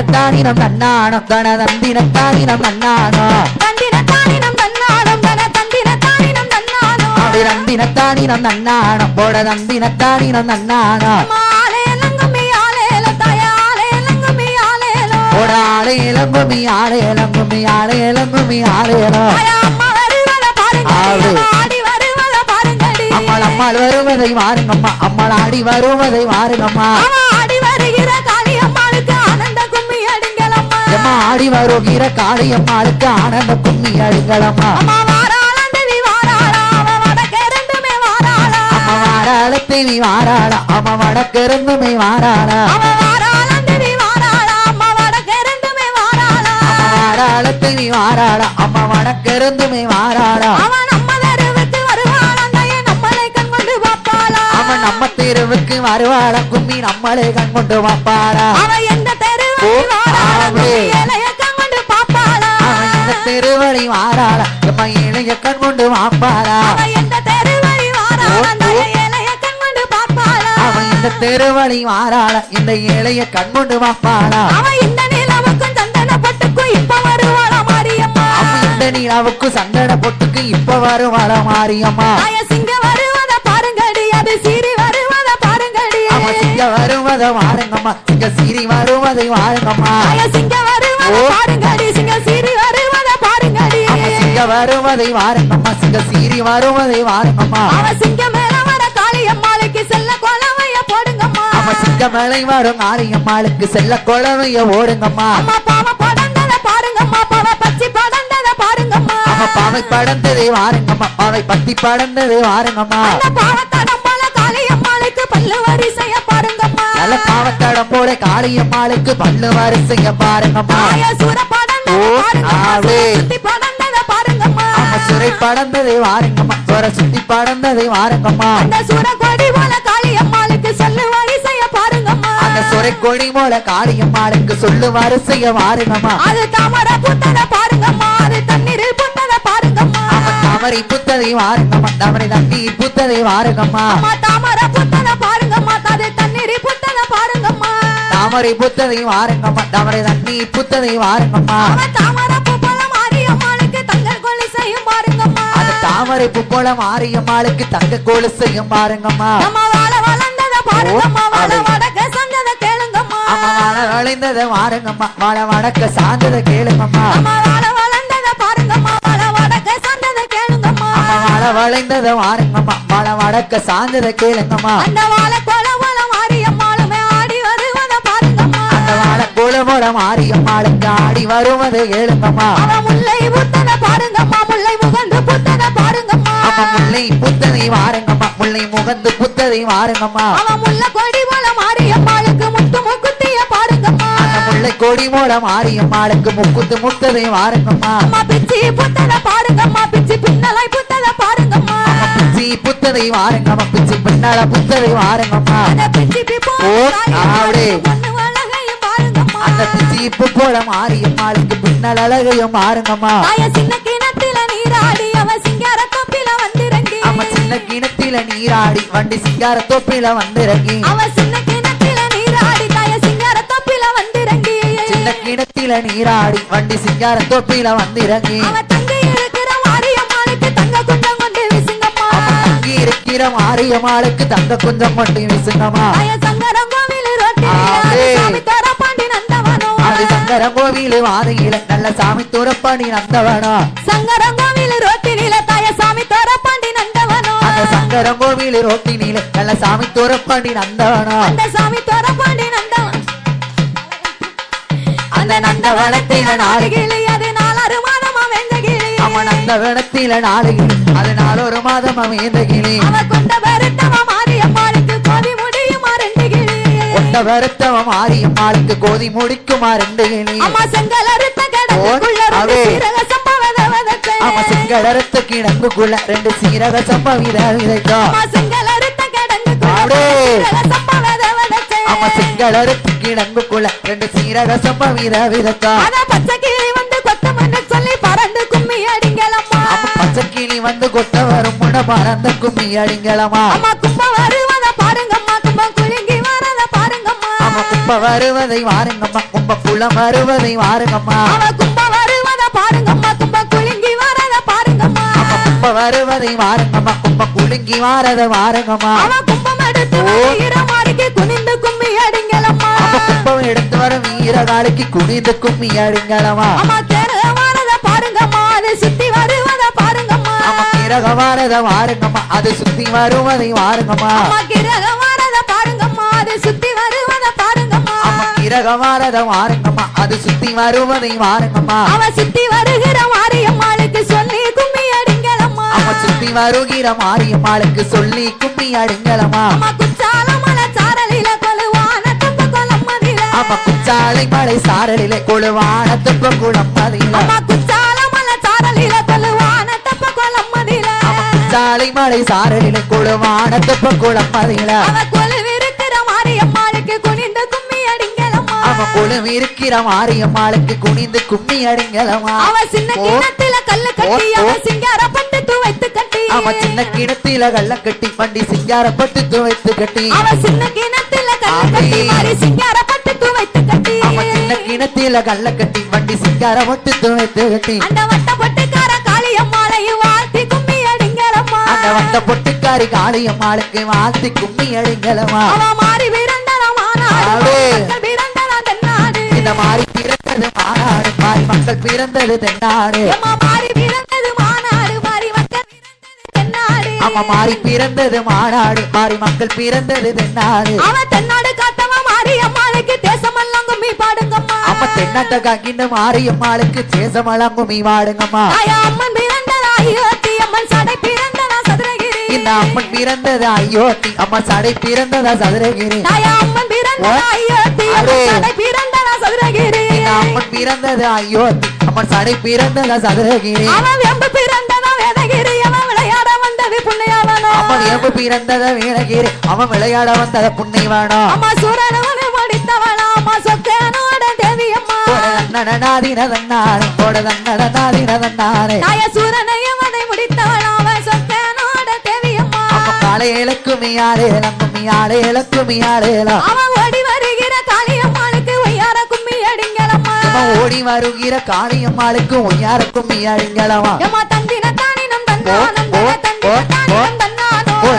தந்தினத்தானினம் நன்னானம் தன தந்தினத்தானினம் நன்னானம் தந்தினத்தானினம் தன்னானம் தன தந்தினத்தானினம் தன்னானோ அப்படி தந்தினத்தானினம் நன்னானம் போட தந்தினத்தானினம் ஆளையலம் ஆயா அம்மா வருவத பாருங்கடி ஆடு. அம்மாள் அம்மாள் வருவதை வாருங்கம்மா அம்மாள் ஆடி வருவதை வாருங்கம்மா. ஆடி வருகிற ஆடி வருகிற காளியம்மாளுக்கு ஆனந்த கும்மி வாராளாம் தேவி வாராளா அவ வடக்கிருந்துமே வாராளா தேவி வாராளா அம்மா வடக்கிருந்துமே வாராளா. அவன் நம்ம தெருவுக்கு வருவாள கும்மி நம்மளே கண் கொண்டு வாப்பாளா. அவ எந்த தெருவுக்கு தெருவழி வாராளா? எம்மா இளைய கண் கொண்டு வாப்பாளா அவ எந்த தெருவழி வாராளா? கண் கொண்டு அவன் இந்த தெருவழி வாராளா? இந்த இளைய கண் கொண்டு வாப்பாளா அவ இந்த நிலவுக்கும் சந்தன பட்டுக்கும் இப்ப வருவாளா மாரியம்மா? அவன் இந்த நிலாவுக்கு சந்தன பொட்டுக்கு இப்ப வருவாள மாரியம்மா? சிங்க வருவத பாருங்கடி அது சீறி வருவத பாருங்கடி. அவன் சிங்க வருவத வாருங்கம்மா சிங்க சீரி வருவதை வாருங்கம்மா. சிங்க வருவத. பாருங்கடி. வருவதை வாருங்கம்மா சிங்க சீரி வருவதை வாருங்கம்மா அவ சிங்க மேல வர காளியம்மாளுக்கு செல்ல கொலவைய போடுங்கம்மா. சிங்க மலை வரும் மாரியம்மாளுக்கு செல்ல குழவைய ஓடுங்கம்மா. அம்மா பாவ படந்தத பாருங்கம்மா பாவ பச்சி படந்தத பாருங்கம்மா அவன் பாவை படந்ததை வாருங்கம்மா. பாவை பத்தி படந்ததை வாருங்கம்மா. பாவத்தடம் போல காளியம்மாளுக்கு பல்லு வரிசைய பாருங்கம்மா நல்ல பாவத்தடம் போல காளியம்மாளுக்கு பல்லு வரிசைய பாருங்கம்மா. தாய படந்ததை வாருங்கம்மா. சுர சுத்தி படந்ததை வாருங்கம்மா. அந்த சூர கொடி போல காளியம்மாளுக்கு சொல்லு வரிசைய பாருங்கம்மா. அந்த சுரை கொடி போல காளியம்மாளுக்கு சொல்லு வரிசைய வாருங்கம்மா. அது தாமரை புத்தத பாருங்கம்மா அது தண்ணீரில் புத்தத பாருங்கம்மா. தாமரை புத்ததை வாருங்கம்மா. தாமரை தண்ணி புத்ததை வாருங்கம்மா. தாமரை புத்தத பாருங்கம்மா அது தண்ணீரில் புத்தத பாருங்கம்மா. தாமரை புத்ததை வாருங்கம்மா. தாமரை தண்ணி புத்ததை வாருங்கம்மா. தாமரை தாமரை பூ போல மாரியம்மாளுக்கு தங்க வாழ வளர்ந்தத பாருங்கம்மா வளைந்ததை வாருங்கம்மா வாழ வடக்க சார்ந்ததை கேளுங்கம்மா. வளைந்ததை வாருங்கம்மா வாழ வடக்க சார்ந்ததை கேளுங்கம்மா. அந்த வாழ கொல ஆடி வருவத பாருங்கம்மா. அந்த வாழ கோலமோட மாரியம்மாளுக்கு ஆடி வருவதை கேளுங்கம்மா. முல்லை பாருங்கம்மா முகந்து புத்தத பாருங்கம்மா. அம்மா முல்லை புத்ததை வாருங்கம்மா. முல்லை முகந்து புத்ததை வாருங்கம்மா. அவ முல்ல கொடி போல மாரியம்மாளுக்கு முத்து முக்குத்திய பாருங்கம்மா. அந்த முல்லை கொடி மூட மாரியம்மாளுக்கு முக்குத்து முத்ததை வாருங்கம்மா. அம்மா பிச்சி புத்தத பாருங்கம்மா. பிச்சி பின்னலை புத்தத பாருங்கம்மா. பிச்சி புத்ததை வாருங்கம்மா. பிச்சி பின்னால புத்ததை வாருங்கம்மா. பிச்சி பிப்போ பாருங்கம்மா. அந்த பிச்சி போல மாரியம்மாளுக்கு பின்னல் அழகையும் மாறுங்கம்மா சின்ன கிணத்தில நீராடி வண்டி சிங்கார தொப்பில வந்திறங்கி. அவ சின்ன கிணத்துல நீராடி தாய சிங்கார தொப்பில வந்திறங்கி. சின்ன கிணத்தில நீராடி வண்டி சிங்கார தொப்பில வந்திறங்கி. இருக்கிற மாரியம்மாளுக்கு தங்க குஞ்சம் கொண்டு வீசுங்கம்மா. சங்கரம் கோவில் அது வாதையில நல்ல சாமி துறப்பணி நந்தவனா. சங்கரம் கோவில் ரோட்டில அந்த சங்கர கோவில ரோட்டினில நல்ல சாமி துறப்பணி நந்தவனா. அந்த சாமி தர பாண்டி நந்தவன். அந்த நந்தவனத்தில நாளை கிளி அது நாலாறு மாதமா வெந்த கிளி அவன் அந்த விடத்தில நாலு கிளி அது நாலொரு மாதம் அமைந்த கிளி அவ கொண்ட வருத்தவ மாரியம்மாளுக்கு கோதி முடியுமா ரெண்டு கிளி கொண்ட வருத்தவ மாரியம்மாளுக்கு கோதி முடிக்குமா ரெண்டு கிளி அம்மா செங்கல் அறுத்த கடலுக்குள்ள அவன் சிங்களரத்து கிடங்குக்குள்ள ரெண்டு சீரக விதைக்கும். ரெண்டு சீரக சம்பவத வதத்தை அவன் சிங்களரத்து கிடங்குக்குள்ள ரெண்டு சீரக சம்பவித விதைக்கும் அத பச்சை கிளி வந்து கொத்த வரும் முட பறந்த கும்மி அடிங்களமா அம்மா கும்ப வருவத வாருங்கம்மா கும்ப குளம் வருவதை வாருங்கம்மா. கும்ப வருவத பாருங்கம்மா கும்ப வருவதை வாருங்கம்மா. கும்ப குலுங்கி வாரத வாருங்கம்மா. கும்பம் எடுத்து ஈரமாடிக்கு குனிந்து கும்மி அடிங்களம்மா. கும்பம் எடுத்து வர வீரகாலுக்கு குனிந்து கும்மி அடிங்களமா அம்மா கேர வரத பாருங்கம்மா. அது சுத்தி வருவத பாருங்கம்மா. அம்மா கிரக வாரத வாருங்கம்மா. அது சுத்தி வருவதை வாருங்கம்மா. அம்மா கிரக வரத பாருங்கம்மா. அது சுத்தி வருவத பாருங்கம்மா. அம்மா கிரக வாரத வாருங்கம்மா. அது சுத்தி வருவதை வாருங்கம்மா. அவ சுத்தி வருகிற வருகிற மாரியம்மாளுக்கு சொல்லி கும்மி அடிங்களமா அம்மா குச்சால மலை சாரலில கொழுவான துப்ப குளம் அம்மா குச்சால மலை சாரலில கொழுவான துப்ப குளம் மதில கொழும் இருக்கிற மாரியம்மாளுக்கு குனிந்து கும்மி அடிங்களமா அவ சின்ன. கிணத்துல கல்லு கட்டி அவ ஓ. சிங்கார பட்டு துவைத்து கட்டி. அவ சின்ன கிணத்தில கள்ள கட்டி வண்டி சிங்காரப்பட்டு துவைத்து கட்டி. அவ சின்ன கிணத்துல கல்லு. கட்டி மாறி சிங்கார பட்டு துவைத்து கட்டி. அவ சின்ன கிணத்தில கள்ள கட்டி வண்டி சிங்காரப்பட்டு துவைத்து கட்டி. அந்த வட்ட பொட்டுக்கார காளியம்மாளையும் வாழ்த்தி கும்மி அடிங்களம்மா. அந்த வந்த பொட்டுக்காரி காளியம்மாளுக்கு வாழ்த்தி கும்மி அடிங்களமா அவ மாறி பிறந்தன இந்த மாறி பிறந்தது மாநாடு மாறி மக்கள் பிறந்தது தென்னாடு. எம்மா மாறி பிறந்தது மாநாடு மாறி மக்கள் பிறந்தது தென்னாடு. ஆமா மாறி பிறந்தது மாநாடு மாறி மக்கள் பிறந்தது தென்னாடு. அவ தென்னாடு காத்தவ மாறி அம்மாளுக்கு தேசமெல்லாம் கும்மி பாடுங்கம்மா. அம்மா தென்னாட்ட காக்கின்ற மாரியம்மாளுக்கு தேசமலாம் கும்மி வாடுங்கம்மா. ஆயா அம்மன் பிறந்ததா? ஐயோத்தி அம்மன் சடை பிறந்ததா? சதுரகிரி. இந்த அம்மன் பிறந்தது? ஐயோத்தி அம்மா சடை பிறந்ததா? சதுரகிரி. அம்மன் பிறந்ததா? ஐயோத்தி சடை பிறந்ததா? பிறந்தது. ஐயோத்தி அம்மன் சடை பிறந்ததா சதுரகிரி. அவன் வெம்பு பிறந்ததா வேதகிரி. அவன் விளையாட வந்தது புண்ணியவனோ. அம்மன் ஏம்பு பிறந்தத வீரகிரி அவன் விளையாட வந்தத புண்ணியவானோ. அம்மா சூரனவனு அம்மா சொக்கனோட நாய சூரனையும் அதை அவன் சொக்கனோட அவன் ஓடி ஓடி வருகிற காளியம்மாளுக்கு கும்மி அடிங்களவா? எம்மா தந்தின தானினம் தன்னானம் ஓ, ஓ, தந்தின ஓ,